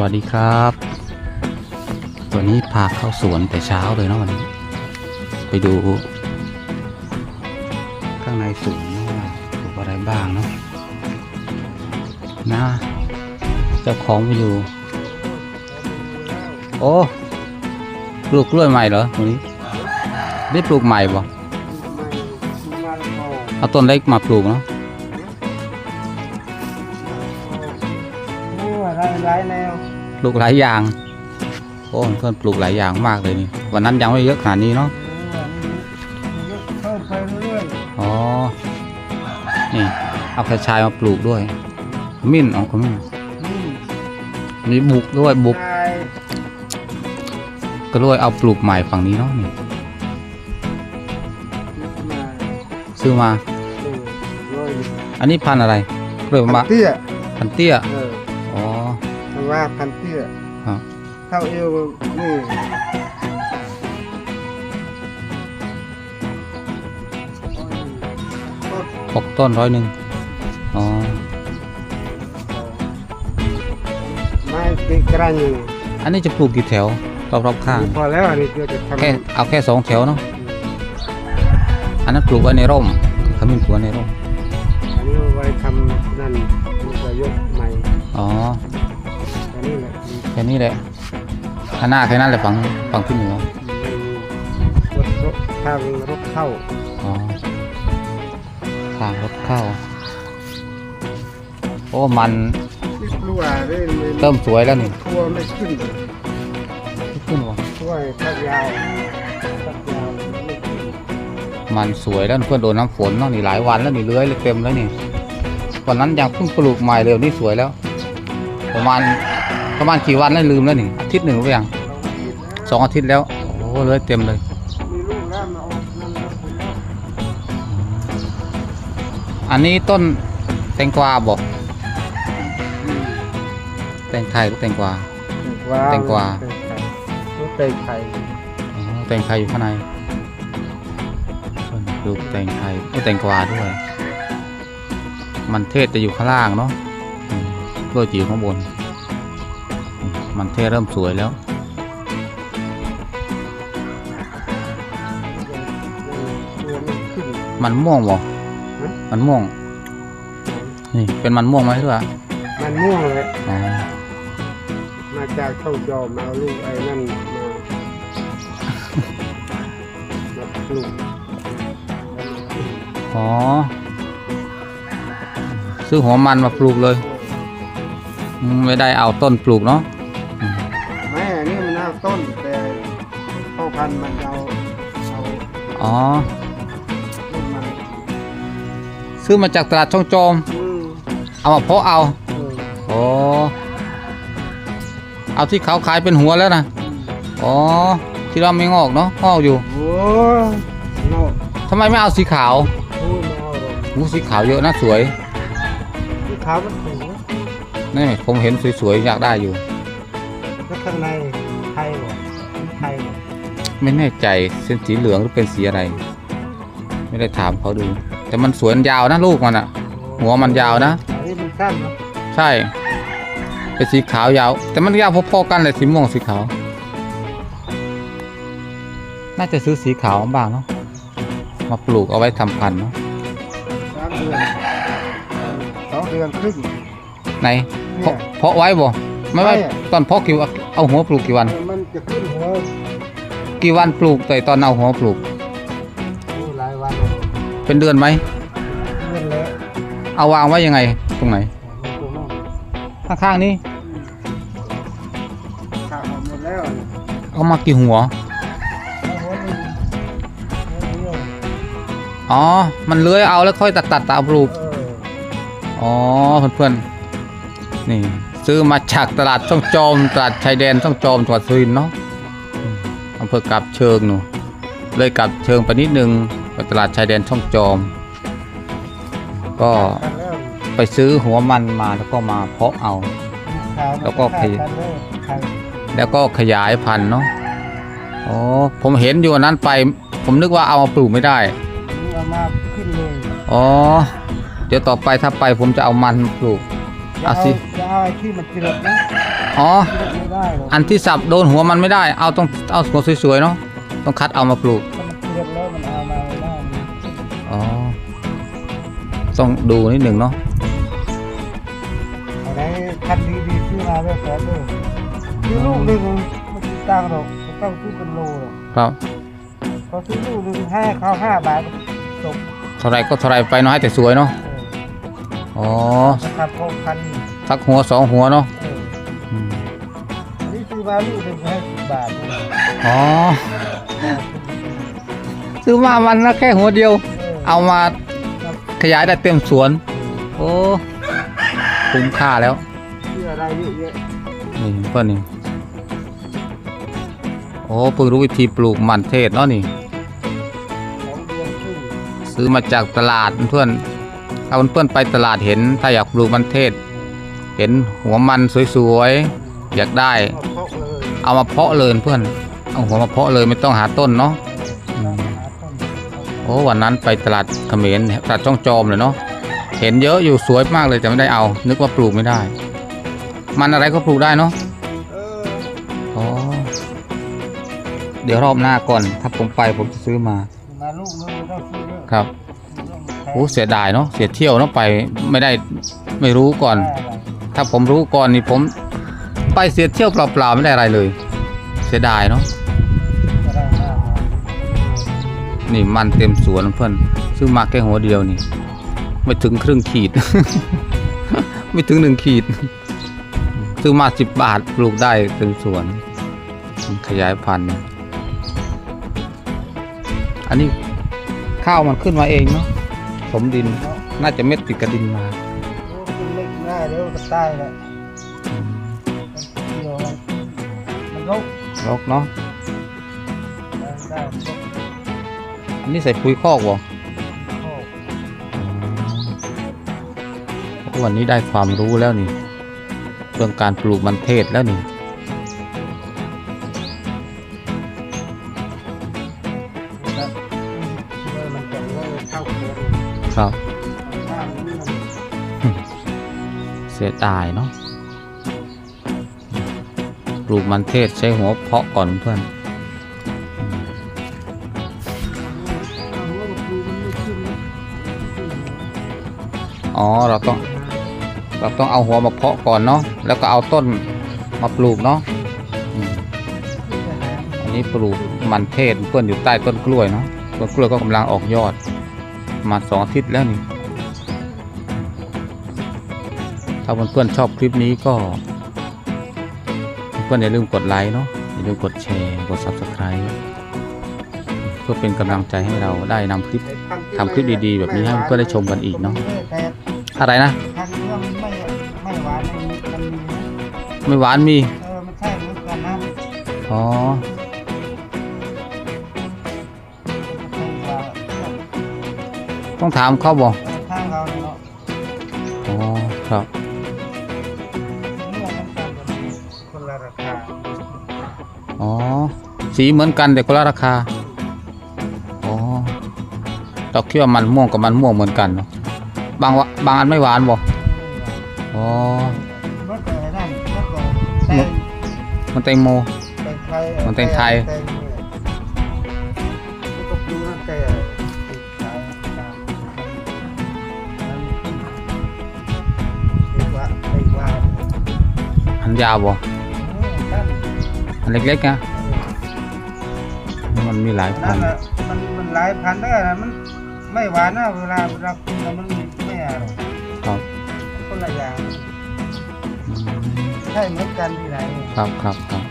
สวัสดีครับวันนี้พาเข้าสวนแต่เช้าเลยเนาะวันนี้ ไปดู ข้างในสวนเนาปลูกอะไรบ้างเนาะนะเจ้าของไปอยู่ โอ้ปลูกกล้วยใหม่เหรอวันนี้ได้ปลูกใหม่บ่เอาต้นเล็กมาปลูกเนาะโอ้หลายหลายแนว ปลูกหลายอย่างโอ้เพื่อนปลูกหลายอย่างมากเลยนี่วันนั้นยังไม่เยอะขนาดนี้เนาะเออนี่เยอะเพิ่มไปเรื่อยอ๋อนี่เอากระชายมาปลูกด้วยมิ้นอ๋อขมิ้นๆนี่มีบุกด้วยบุกชายก็ด้วยเอาปลูกใหม่ฝั่งนี้เนาะนี่มาซื้อมาเออร้อยอันนี้พันธุ์อะไรเริ่มพัมานเตี้ยพันธุ์เตี้ยเอออ๋อมัน ว่าพันเตี้ยครับเท่าเอวนี่หกต้นร้อยหนึ่งอ๋อไม้ติดกระอยู่อันนี้จะปลูกกี่แถวรอบๆข้างพอแล้วอันนี้ก็จะทำแค่เอาแค่สองแถวเนาะอันนั้นปลูกไว้ในร่มขมิ้นปลูกไว้ในร่มอันนี้เอาไว้ทำนั่นมันจะยกใหม่อ๋ออันนี้แหละแค่นี้แหละข้างหน้าแค่นั้นแหละฝั่งฝั่งที่เหนือไม่มีรถรถทางรถเข้าอ๋อทางรถเข้าโอ้มันที่กลัวเรื่อยเริ่มสวยแล้วนี่กลัวไม่ขึ้นขึ้นวะกล้วยทักยาวทักยาวไม่ขึ้นมันสวยแล้วเพื่อนโดนน้ำฝนเนาะนี่หลายวันแล้วนี่เลื้อยเลยเต็มแล้วนี่วันนั้นยังเพิ่งปลูกใหม่เลยนี่สวยแล้ว ประมาณ ประมาณกี่วันแล้วลืมแล้วนี่อาทิตย์หนึ่งหรือยังสองอาทิตย์แล้วโอ้เลื้อยเต็มเลยมีลูกแล้วมาออกนั่นแล้วผมว่าอันนี้ต้นแตงกวาบอกอืมแตงไทยหรือแตงกวาแตงกวาแตงกวาแตงไทยอ๋อแตงไทยอยู่ข้างในดูแตงไทยโอ้แตงกวาด้วย มันเทศจะอยู่ข้างล่างเนาะอืมกล้วยจีอยู่ข้างบนอื มมันเทศเริ่มสวยแล้วตัวมันขึ้นมันม่วงบ่ฮะมันม่วง นี่เป็นมันม่วงไหมหรือเปล่ามันม่วงเลยอ๋อมาจากช่องจอมมาเอาลูกไอ้นั่นมามาปลูกอ๋อซื้อหัวมันมาปลูกเลยอืมไม่ได้เอาต้นปลูกเนาะ พ่อพันธุ์มันเอาเอาอ๋อ ลูกมันซื้อมาจากตลาดช่องโจมอืมเอามาเพาะเอาเอออ๋อเอาที่เขาขายเป็นหัวแล้วนะอ๋อที่เราไม่งอกเนาะงอกอยู่โอ้โน่ทำไมไม่เอาสีขาวพูดไม่เอาหรอกหูสีขาวเยอะนะสวยที่ขาวมันสูงนี่ผมเห็นสวยๆอยากได้อยู่แล้วข้างในไทยเหรอไทยเหรอ ไม่แน่ใจเป็นสีเหลืองหรือเป็นสีอะไร ไม่ได้ถามเขาดู แต่มันสวยมันยาวนะลูกมันอะหัวมันยาวนะอันนี้มันสั้นนะใช่เป็นสีขาวยาว แต่มันยาวพอๆกันเลยสีม่วงสีขาว น่าจะซื้อสีขาวบ้างเนาะมาปลูกเอาไว้ทำพันธุ์เนาะสามเดือนสองเดือนครึ่งไหนเพาะเพาะไว้บ่ไม่ว่าไม่อะตอนเพาะกี่วันเอาหัวปลูกกี่วัน มันจะขึ้นหัว กี่วันปลูกแต่ตอนเอาหัวปลูก หลายวันเลยเป็นเดือนไหม เล่นแล้วเอาวางไว้ยังไง ตรงไหน มันตัวน้องข้างๆนี้ขาดหมดแล้วเนี่เอามากี่หัวเอาหัวหนึ่งหัวเดียวอ๋อ มันเลื้อยเอาแล้วค่อยตัดตัดๆเอาปลูก เอออ๋อเพื่อนๆนี่ ซื้อมาจากตลาดช่องจอมตลาดชายแดนช่องจอมจังหวัดสุรินทร์เนาะำเภอกาบเชิงหนูเลยกลับเชิงไปนิดนึงไปตลาดชายแดนช่องจอม ก็ขาดแล้วไปซื้อหัวมันมาแล้วก็มาเพาะเอาขาวแล้วก็ขาดขยกันแล้วไทยแล้วก็ขยายพันธุ์เนาะอ๋อผมเห็นอยู่อันนั้นไป ผมนึกว่าเอามาปลูกไม่ได้นี่เอามาขึ้นเลยอ๋อเดี๋ยวต่อไปถ้าไปผมจะเอามันมาปลูกอย่า เอาเอาสิอย่าเอาไอ้ที่มันเจือดนะอ๋อ เจือดไม่ได้หรอกอันที่สับโดนหัวมันไม่ได้ เอาต้องเอาหัวสวยๆเนาะ ต้องคัดเอามาปลูก ถ้ามันเจือดแล้วมันเอามาไม่ได้มันอ๋อ ต้องดูนิดหนึ่งเนาะ เอาไหนคันดีๆซื้อมาแล้วแสนเลยซื้อลูกหนึ่งมันติดตังค์หรอกมันต้องซื้อเป็นโลหรอกครับเขาซื้อลูกหนึ่งให้เขาห้าบาทจบเท่าไรก็เท่าไรไปเนาะให้แต่สวยเนาะเอออ๋อนะครับเขาพันสักหัวสองหัวเนาะเอออืมอันนี้ซื้อมาลูกหนึ่งให้สิบบาทเนี่ยอ๋อซื้อมามันละแค่หัวเดียว เอามาขยายได้เต็มสวน โอ้คุ้มค่าแล้วซื้ออะไรเยอะแยะนี่เพื่อนนี่โอ้เพิ่งรู้วิธีปลูกมันเทศเนาะนี่ ของเดือนครึ่งซื้อมาจากตลาดเพื่อน ถ้าเพื่อนๆไปตลาดเห็น ถ้าอยากปลูกมันเทศ เห็นหัวมันสวยๆ อยากได้ เอาเพาะเลยเอามาเพาะเลยเพื่อน เอาหัวมาเพาะเลยไม่ต้องหาต้นเนาะอืมหาต้นโอ้วันนั้นไปตลาดเขมรตลาดจ้องจอมเลยเนาะเห็นเยอะอยู่สวยมากเลยแต่ไม่ได้เอา นึกว่าปลูกไม่ได้ มันอะไรก็ปลูกได้เนาะเอออ๋อเดี๋ยวรอบหน้าก่อน ถ้าผมไปผมจะซื้อมามาลูกนึงไม่ต้องซื้อเยอะครับ โอ้เสียดายเนาะเสียเที่ยวเนาะไปไม่ได้ไม่รู้ก่อน ถ้าผมรู้ก่อนนี่ผม ไปเสียเที่ยวเปล่าๆไม่ได้อะไรเลย เสียดายเนาะนี่มันเต็มสวนเพื่อนซื้อมาแค่หัวเดียวนี่ ไม่ถึงครึ่งขีด ไม่ถึงหนึ่งขีด ซื้อมาสิบบาทปลูกได้เต็มสวน ขยายพันธุ์อันนี้ข้าวมันขึ้นมาเองเนาะ สมดิน น่าจะเม็ดติดกระดินมาโอ้กินเล็กง่ายเร็วก็ใต้แหละมันเดียวมันมันลกรกเนาะได้ได้ลกอันนี้ใส่ปุ๋ยคอกบ่โอ้วันนี้ได้ความรู้แล้วนี่ เรื่องการปลูกมันเทศแล้วนี่ ครับข้าเสียดายเนาะปลูกมันเทศใช้หัวเพาะก่อนเพื่อนอ๋อเราต้องเราต้องเอาหัวมาเพาะก่อนเนาะแล้วก็เอาต้นมาปลูกเนาะอันนี้ปลูกมันเทศเพื่อนอยู่ใต้ต้นกล้วยเนาะต้นกล้วยก็กำลังออกยอด มาสองอาทิตย์แล้วนี่ ถ้าเพื่อนๆชอบคลิปนี้ก็ เพื่อนๆอย่าลืมกดไลค์เนาะอย่าลืมกดแชร์กด subscribe เพื่อเป็นกำลังใจให้เราได้นำคลิปทำคลิปดีๆ แบบนี้ให้เพื่อนๆได้ชมกันอีกเนาะแต่อะไรนะทางเรื่องมันไม่ไม่หวานมันมันมีนะไม่หวานมีเออ ต้องถามเขาบอกทางเราเนี่ยเนาะอ๋อครับเนื้อมันต่างกันคนละราคาอ๋อ สีเหมือนกันแต่คนละราคา อ๋อเราคิดว่ามันม่วงกับมันม่วงเหมือนกันเนาะบางวะบางอันไม่หวานบอกอ๋อ เมื่อแต่นั่นเมื่อแต่แตงมันแตงโม แตงไทยมันแตงไทย แตง ยาวบอกเออนั่นอันเล็กๆนะมันมีหลายพันั่นนแหละมันมันหลายพันได้นะมันไม่หวานนะเวลาเรากินแล้วมันไม่อร่อยครับคนละอย่างอืมใช่เหมือนกันที่ไหนครับครับครับ